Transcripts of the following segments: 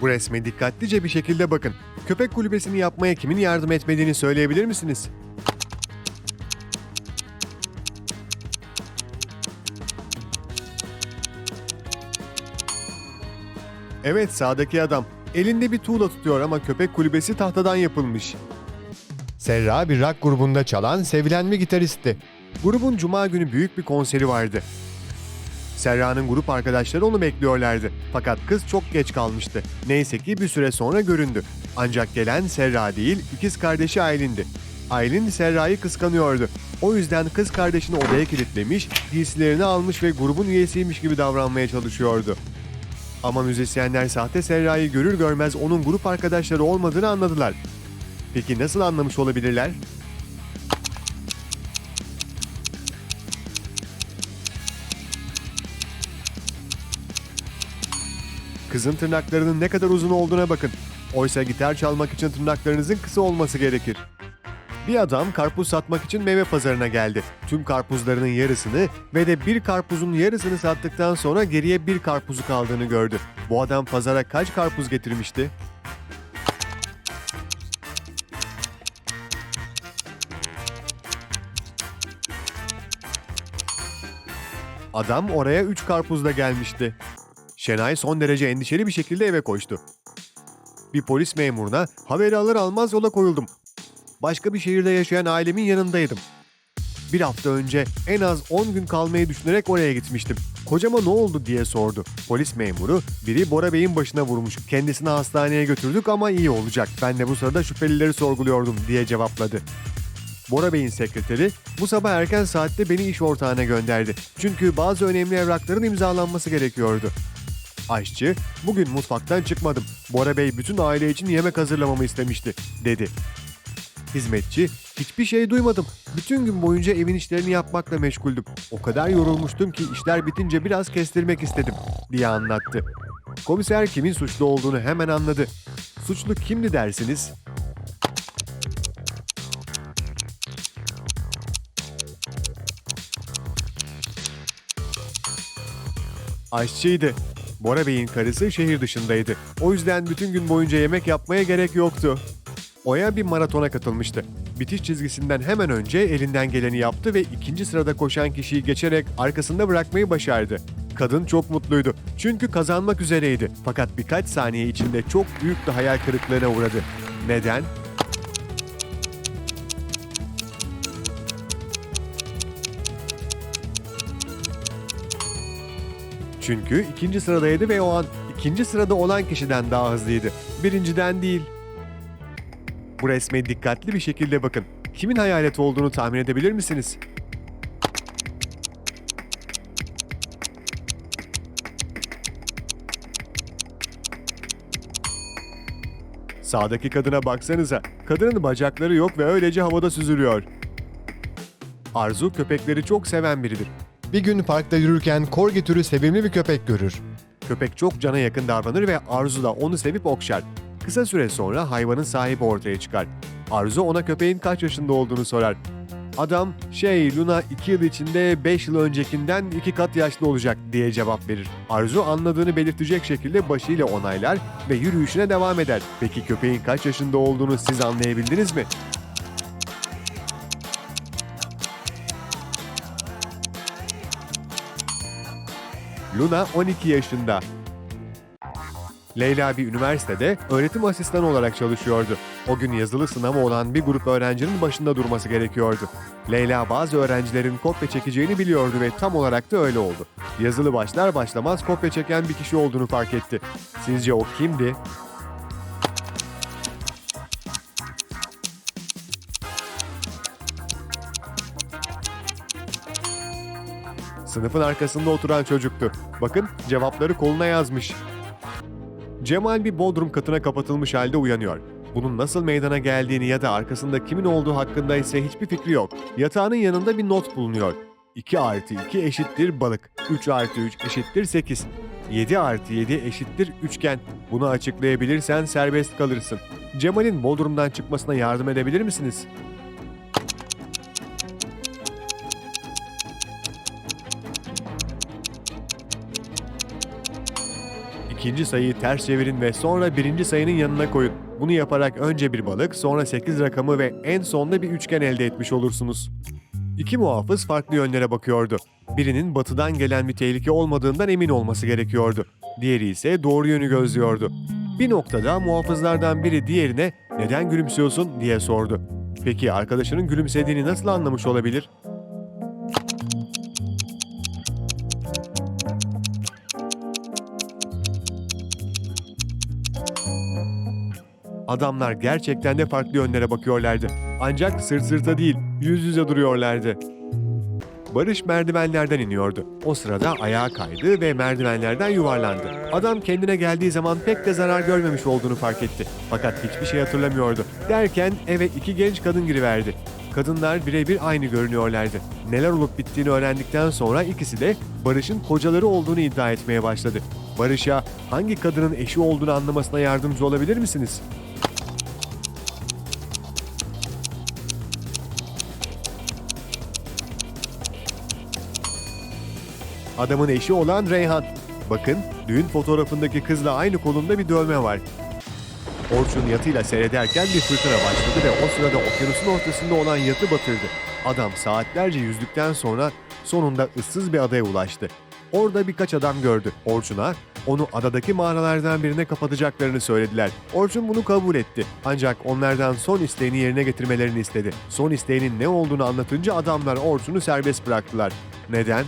Bu resme dikkatlice bir şekilde bakın. Köpek kulübesini yapmaya kimin yardım etmediğini söyleyebilir misiniz? Evet sağdaki adam. Elinde bir tuğla tutuyor ama köpek kulübesi tahtadan yapılmış. Serra bir rock grubunda çalan sevilen bir gitaristi. Grubun cuma günü büyük bir konseri vardı. Serra'nın grup arkadaşları onu bekliyorlardı. Fakat kız çok geç kalmıştı. Neyse ki bir süre sonra göründü. Ancak gelen Serra değil, ikiz kardeşi Aylin'di. Aylin Serra'yı kıskanıyordu. O yüzden kız kardeşini odaya kilitlemiş, giysilerini almış ve grubun üyesiymiş gibi davranmaya çalışıyordu. Ama müzisyenler sahte Serra'yı görür görmez onun grup arkadaşları olmadığını anladılar. Peki nasıl anlamış olabilirler? Kızın tırnaklarının ne kadar uzun olduğuna bakın. Oysa gitar çalmak için tırnaklarınızın kısa olması gerekir. Bir adam karpuz satmak için meyve pazarına geldi. Tüm karpuzlarının yarısını ve de bir karpuzun yarısını sattıktan sonra geriye bir karpuzu kaldığını gördü. Bu adam pazara kaç karpuz getirmişti? Adam oraya 3 karpuzla gelmişti. Şenay son derece endişeli bir şekilde eve koştu. Bir polis memuruna haberi alır almaz yola koyuldum. Başka bir şehirde yaşayan ailemin yanındaydım. Bir hafta önce en az 10 gün kalmayı düşünerek oraya gitmiştim. Kocama ne oldu diye sordu. Polis memuru biri Bora Bey'in başına vurmuş. Kendisini hastaneye götürdük ama iyi olacak. Ben de bu sırada şüphelileri sorguluyordum diye cevapladı. Bora Bey'in sekreteri bu sabah erken saatte beni iş ortağına gönderdi. Çünkü bazı önemli evrakların imzalanması gerekiyordu. Aşçı, bugün mutfaktan çıkmadım. Bora Bey bütün aile için yemek hazırlamamı istemişti, dedi. Hizmetçi, hiçbir şey duymadım. Bütün gün boyunca evin işlerini yapmakla meşguldüm. O kadar yorulmuştum ki işler bitince biraz kestirmek istedim, diye anlattı. Komiser kimin suçlu olduğunu hemen anladı. Suçlu kimdi dersiniz? Aşçıydı. Bora Bey'in karısı şehir dışındaydı. O yüzden bütün gün boyunca yemek yapmaya gerek yoktu. Oya bir maratona katılmıştı. Bitiş çizgisinden hemen önce elinden geleni yaptı ve ikinci sırada koşan kişiyi geçerek arkasında bırakmayı başardı. Kadın çok mutluydu. Çünkü kazanmak üzereydi. Fakat birkaç saniye içinde çok büyük bir hayal kırıklığına uğradı. Neden? Çünkü ikinci sıradaydı ve o an ikinci sırada olan kişiden daha hızlıydı. Birinciden değil. Bu resme dikkatli bir şekilde bakın. Kimin hayaleti olduğunu tahmin edebilir misiniz? Sağdaki kadına baksanıza. Kadının bacakları yok ve öylece havada süzülüyor. Arzu köpekleri çok seven biridir. Bir gün parkta yürürken korgi türü sevimli bir köpek görür. Köpek çok cana yakın davranır ve Arzu da onu sevip okşar. Kısa süre sonra hayvanın sahibi ortaya çıkar. Arzu ona köpeğin kaç yaşında olduğunu sorar. Adam, şey Luna 2 yıl içinde 5 yıl öncekinden 2 kat yaşlı olacak diye cevap verir. Arzu anladığını belirtecek şekilde başıyla onaylar ve yürüyüşüne devam eder. Peki köpeğin kaç yaşında olduğunu siz anlayabildiniz mi? Luna 12 yaşında. Leyla bir üniversitede öğretim asistanı olarak çalışıyordu. O gün yazılı sınavı olan bir grup öğrencinin başında durması gerekiyordu. Leyla bazı öğrencilerin kopya çekeceğini biliyordu ve tam olarak da öyle oldu. Yazılı başlar başlamaz kopya çeken bir kişi olduğunu fark etti. Sizce o kimdi? Sınıfın arkasında oturan çocuktu. Bakın cevapları koluna yazmış. Cemal bir bodrum katına kapatılmış halde uyanıyor. Bunun nasıl meydana geldiğini ya da arkasında kimin olduğu hakkında ise hiçbir fikri yok. Yatağının yanında bir not bulunuyor. 2 artı 2 eşittir balık. 3 artı 3 eşittir 8. 7 artı 7 eşittir üçgen. Bunu açıklayabilirsen serbest kalırsın. Cemal'in Bodrum'dan çıkmasına yardım edebilir misiniz? İkinci sayıyı ters çevirin ve sonra birinci sayının yanına koyun. Bunu yaparak önce bir balık, sonra 8 rakamı ve en sonda bir üçgen elde etmiş olursunuz. İki muhafız farklı yönlere bakıyordu. Birinin batıdan gelen bir tehlike olmadığından emin olması gerekiyordu. Diğeri ise doğru yönü gözlüyordu. Bir noktada muhafızlardan biri diğerine neden gülümsüyorsun diye sordu. Peki arkadaşının gülümsediğini nasıl anlamış olabilir? Adamlar gerçekten de farklı yönlere bakıyorlardı. Ancak sırt sırta değil, yüz yüze duruyorlardı. Barış merdivenlerden iniyordu. O sırada ayağa kaydı ve merdivenlerden yuvarlandı. Adam kendine geldiği zaman pek de zarar görmemiş olduğunu fark etti. Fakat hiçbir şey hatırlamıyordu. Derken eve iki genç kadın giriverdi. Kadınlar birebir aynı görünüyorlardı. Neler olup bittiğini öğrendikten sonra ikisi de Barış'ın kocaları olduğunu iddia etmeye başladı. Barış'a hangi kadının eşi olduğunu anlamasına yardımcı olabilir misiniz? Adamın eşi olan Reyhan. Bakın düğün fotoğrafındaki kızla aynı kolunda bir dövme var. Orçun yatıyla seyrederken bir fırtına başladı ve o sırada okyanusun ortasında olan yatı batırdı. Adam saatlerce yüzdükten sonra sonunda ıssız bir adaya ulaştı. Orada birkaç adam gördü. Orçun'a onu adadaki mağaralardan birine kapatacaklarını söylediler. Orçun bunu kabul etti. Ancak onlardan son isteğini yerine getirmelerini istedi. Son isteğinin ne olduğunu anlatınca adamlar Orçun'u serbest bıraktılar. Neden?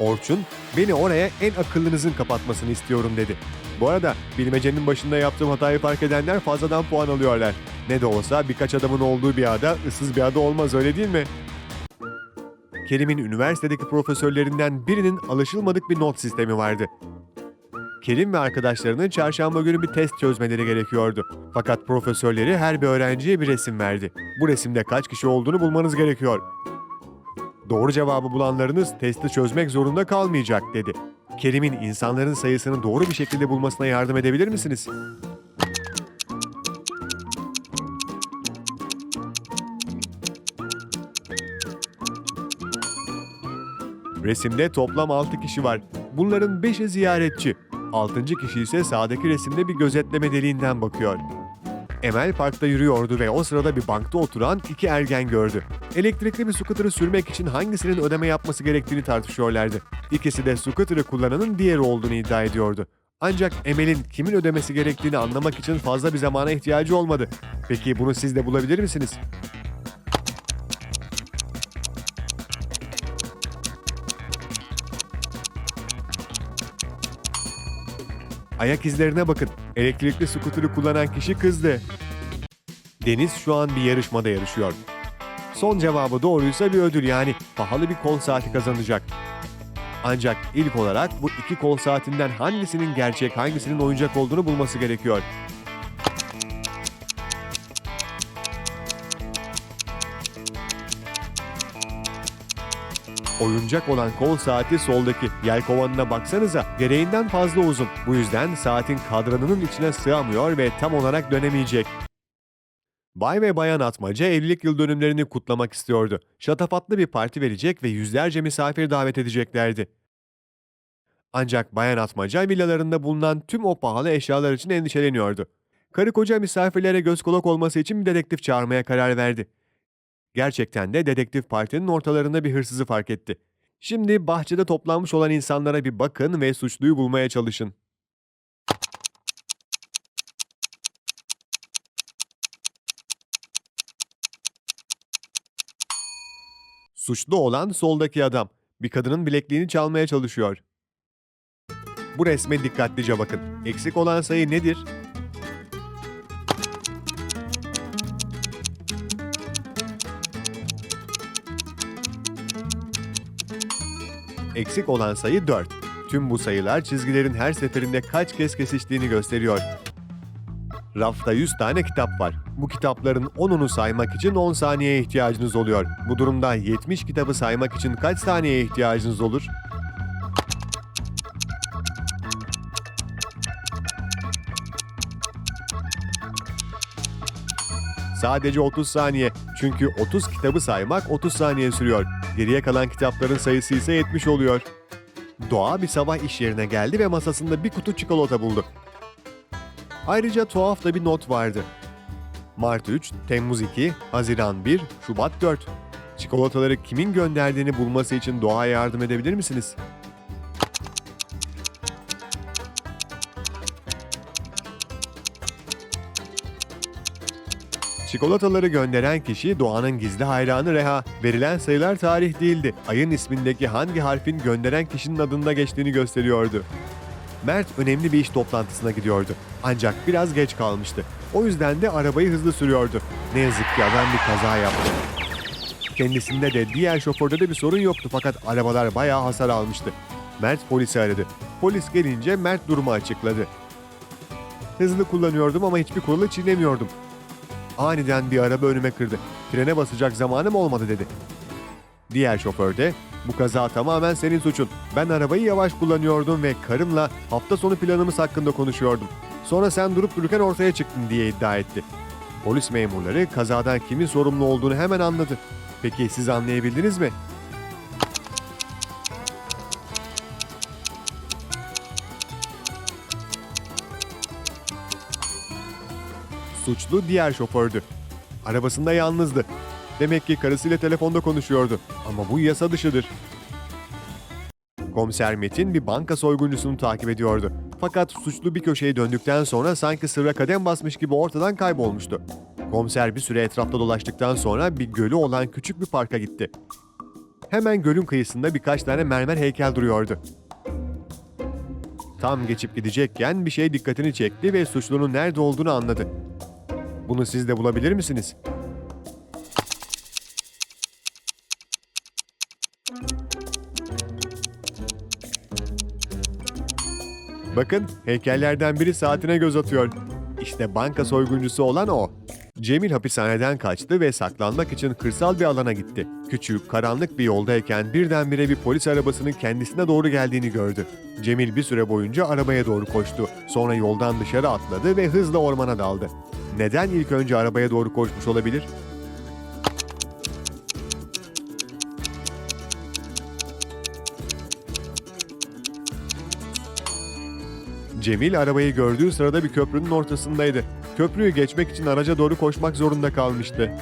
Orçun, beni oraya en akıllınızın kapatmasını istiyorum dedi. Bu arada bilmecenin başında yaptığım hatayı fark edenler fazladan puan alıyorlar. Ne de olsa birkaç adamın olduğu bir ada ıssız bir ada olmaz öyle değil mi? Kerim'in üniversitedeki profesörlerinden birinin alışılmadık bir not sistemi vardı. Kerim ve arkadaşlarının çarşamba günü bir test çözmeleri gerekiyordu. Fakat profesörleri her bir öğrenciye bir resim verdi. Bu resimde kaç kişi olduğunu bulmanız gerekiyor. Doğru cevabı bulanlarınız testi çözmek zorunda kalmayacak dedi. Kerim'in insanların sayısını doğru bir şekilde bulmasına yardım edebilir misiniz? Resimde toplam 6 kişi var. Bunların 5'i ziyaretçi. 6. kişi ise sağdaki resimde bir gözetleme deliğinden bakıyor. Emel parkta yürüyordu ve o sırada bir bankta oturan iki ergen gördü. Elektrikli bir scooter'ı sürmek için hangisinin ödeme yapması gerektiğini tartışıyorlardı. İkisi de scooter'ı kullananın diğeri olduğunu iddia ediyordu. Ancak Emel'in kimin ödemesi gerektiğini anlamak için fazla bir zamana ihtiyacı olmadı. Peki bunu siz de bulabilir misiniz? Ayak izlerine bakın. Elektrikli skuturu kullanan kişi kızdı. Deniz şu an bir yarışmada yarışıyor. Son cevabı doğruysa bir ödül yani pahalı bir kol saati kazanacak. Ancak ilk olarak bu iki kol saatinden hangisinin gerçek hangisinin oyuncak olduğunu bulması gerekiyor. Oyuncak olan kol saati soldaki. Yelkovanına baksanıza gereğinden fazla uzun. Bu yüzden saatin kadranının içine sığamıyor ve tam olarak dönemeyecek. Bay ve Bayan Atmaca evlilik yıl dönümlerini kutlamak istiyordu. Şatafatlı bir parti verecek ve yüzlerce misafir davet edeceklerdi. Ancak Bayan Atmaca villalarında bulunan tüm o pahalı eşyalar için endişeleniyordu. Karı koca misafirlere göz kulak olması için bir dedektif çağırmaya karar verdi. Gerçekten de dedektif partinin ortalarında bir hırsızı fark etti. Şimdi bahçede toplanmış olan insanlara bir bakın ve suçluyu bulmaya çalışın. Suçlu olan soldaki adam. Bir kadının bilekliğini çalmaya çalışıyor. Bu resme dikkatlice bakın. Eksik olan sayı nedir? Eksik olan sayı 4. Tüm bu sayılar çizgilerin her seferinde kaç kez kesiştiğini gösteriyor. Rafta 100 tane kitap var. Bu kitapların 10'unu saymak için 10 saniyeye ihtiyacınız oluyor. Bu durumda 70 kitabı saymak için kaç saniyeye ihtiyacınız olur? Sadece 30 saniye. Çünkü 30 kitabı saymak 30 saniye sürüyor. Geriye kalan kitapların sayısı ise 70 oluyor. Doğa bir sabah iş yerine geldi ve masasında bir kutu çikolata buldu. Ayrıca tuhaf da bir not vardı. Mart 3, Temmuz 2, Haziran 1, Şubat 4. Çikolataları kimin gönderdiğini bulması için Doğa'ya yardım edebilir misiniz? Çikolataları gönderen kişi Doğan'ın gizli hayranı Reha. Verilen sayılar tarih değildi. Ayın ismindeki hangi harfin gönderen kişinin adında geçtiğini gösteriyordu. Mert önemli bir iş toplantısına gidiyordu. Ancak biraz geç kalmıştı. O yüzden de arabayı hızlı sürüyordu. Ne yazık ki adam bir kaza yaptı. Kendisinde de diğer şoförde de bir sorun yoktu fakat arabalar bayağı hasar almıştı. Mert polisi aradı. Polis gelince Mert durumu açıkladı. Hızlı kullanıyordum ama hiçbir kuralı çiğnemiyordum. Aniden bir araba önüme kırdı. Frene basacak zamanım olmadı dedi. Diğer şoför de bu kaza tamamen senin suçun. Ben arabayı yavaş kullanıyordum ve karımla hafta sonu planımız hakkında konuşuyordum. Sonra sen durup dururken ortaya çıktın diye iddia etti. Polis memurları kazadan kimin sorumlu olduğunu hemen anladı. Peki siz anlayabildiniz mi? Suçlu diğer şofördü. Arabasında yalnızdı. Demek ki karısıyla telefonda konuşuyordu. Ama bu yasa dışıdır. Komiser Metin bir banka soyguncusunu takip ediyordu. Fakat suçlu bir köşeyi döndükten sonra sanki sırra kadem basmış gibi ortadan kaybolmuştu. Komiser bir süre etrafta dolaştıktan sonra bir gölü olan küçük bir parka gitti. Hemen gölün kıyısında birkaç tane mermer heykel duruyordu. Tam geçip gidecekken bir şey dikkatini çekti ve suçlunun nerede olduğunu anladı. Bunu siz de bulabilir misiniz? Bakın heykellerden biri saatine göz atıyor. İşte banka soyguncusu olan o. Cemil hapishaneden kaçtı ve saklanmak için kırsal bir alana gitti. Küçük, karanlık bir yoldayken birdenbire bir polis arabasının kendisine doğru geldiğini gördü. Cemil bir süre boyunca arabaya doğru koştu. Sonra yoldan dışarı atladı ve hızla ormana daldı. Neden ilk önce arabaya doğru koşmuş olabilir? Cemil arabayı gördüğü sırada bir köprünün ortasındaydı. Köprüyü geçmek için araca doğru koşmak zorunda kalmıştı.